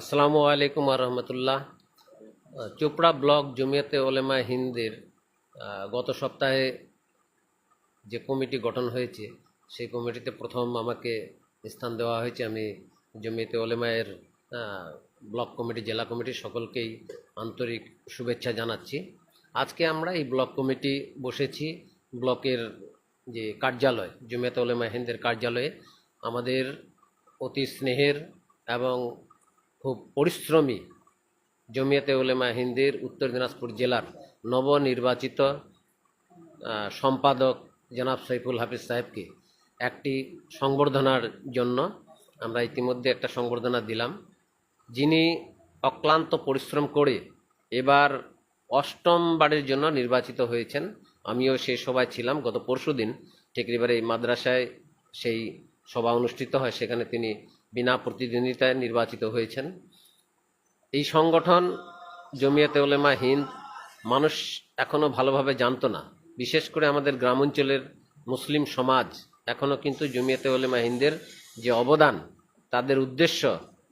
আসসালামু আলাইকুম রহমতুল্লাহ। চোপড়া ব্লক জমিয়াতে ওলেমা হিন্দের গত সপ্তাহে যে কমিটি গঠন হয়েছে, সেই কমিটিতে প্রথম আমাকে স্থান দেওয়া হয়েছে। আমি জমিয়াতে ওলেমায়ের ব্লক কমিটি, জেলা কমিটি সকলকেই আন্তরিক শুভেচ্ছা জানাচ্ছি। আজকে আমরা এই ব্লক কমিটি বসেছি, ব্লকের যে কার্যালয়, জমিয়াতে ওলেমা হিন্দের কার্যালয়ে। আমাদের অতি স্নেহের এবং খুব পরিশ্রমী জমিয়তে উলেমা হিন্দের উত্তর দিনাজপুর জেলার নবনির্বাচিত সম্পাদক জনাব সৈফুল হাফিজ সাহেবকে একটি সংবর্ধনার জন্য আমরা ইতিমধ্যে একটা সংবর্ধনা দিলাম। যিনি অক্লান্ত পরিশ্রম করে এবার অষ্টম বারের জন্য নির্বাচিত হয়েছেন, আমিও সেই সভায় ছিলাম গত পরশুদিন। টেকরিবারে এই মাদ্রাসায় সেই সভা অনুষ্ঠিত হয়, সেখানে তিনি বিনা প্রতিদ্বন্দ্বিতায় নির্বাচিত হয়েছেন। এই সংগঠন জমিয়াতে ওলেমা হিন্দ মানুষ এখনও ভালোভাবে জানতো না। বিশেষ করে আমাদের গ্রাম অঞ্চলের মুসলিম সমাজ এখনও কিন্তু জমিয়াতে ওলেমা হিন্দের যে অবদান, তাদের উদ্দেশ্য,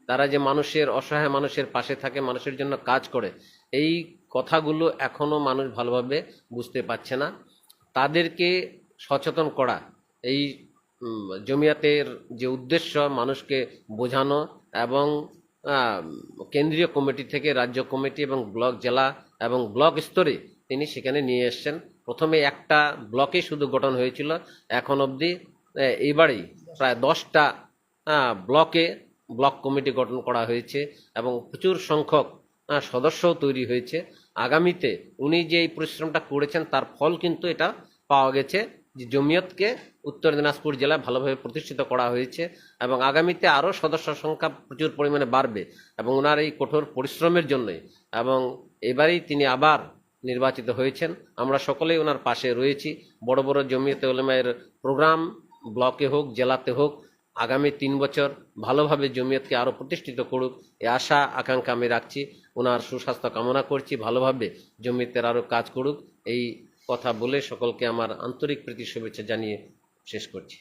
তারা যে মানুষের, অসহায় মানুষের পাশে থাকে, মানুষের জন্য কাজ করে, এই কথাগুলো এখনও মানুষ ভালোভাবে বুঝতে পারছে না। তাদেরকে সচেতন করা, এই জমিয়াতের যে উদ্দেশ্য মানুষকে বোঝানো এবং কেন্দ্রীয় কমিটি থেকে রাজ্য কমিটি এবং ব্লক জেলা এবং ব্লক স্তরে তিনি সেখানে নিয়ে এসছেন। প্রথমে একটা ব্লকে শুধু গঠন হয়েছিল। এখন অবধি এইবারেই প্রায় দশটা ব্লকে ব্লক কমিটি গঠন করা হয়েছে এবং প্রচুর সংখ্যক সদস্যও তৈরি হয়েছে। আগামীতে উনি যে এই পরিশ্রমটা করেছেন তার ফল কিন্তু এটা পাওয়া গেছে। যে জমিয়তকে উত্তর দিনাজপুর জেলায় ভালোভাবে প্রতিষ্ঠিত করা হয়েছে এবং আগামীতে আরও সদস্য সংখ্যা প্রচুর পরিমাণে বাড়বে এবং ওনার এই কঠোর পরিশ্রমের জন্যই এবং এবারেই তিনি আবার নির্বাচিত হয়েছেন। আমরা সকলেই ওনার পাশে রয়েছি। বড় বড় জমিয়তে ওলেমায়ের প্রোগ্রাম ব্লকে হোক, জেলাতে হোক, আগামী তিন বছর ভালোভাবে জমিয়তকে আরও প্রতিষ্ঠিত করুক, এ আশা, আকাঙ্ক্ষা আমি রাখছি। ওনার সুস্বাস্থ্য কামনা করছি। ভালোভাবে জমিয়তের আরও কাজ করুক। এই কথা বলে সকলকে আমার আন্তরিক প্রীতি শুভেচ্ছা জানিয়ে শেষ করছি।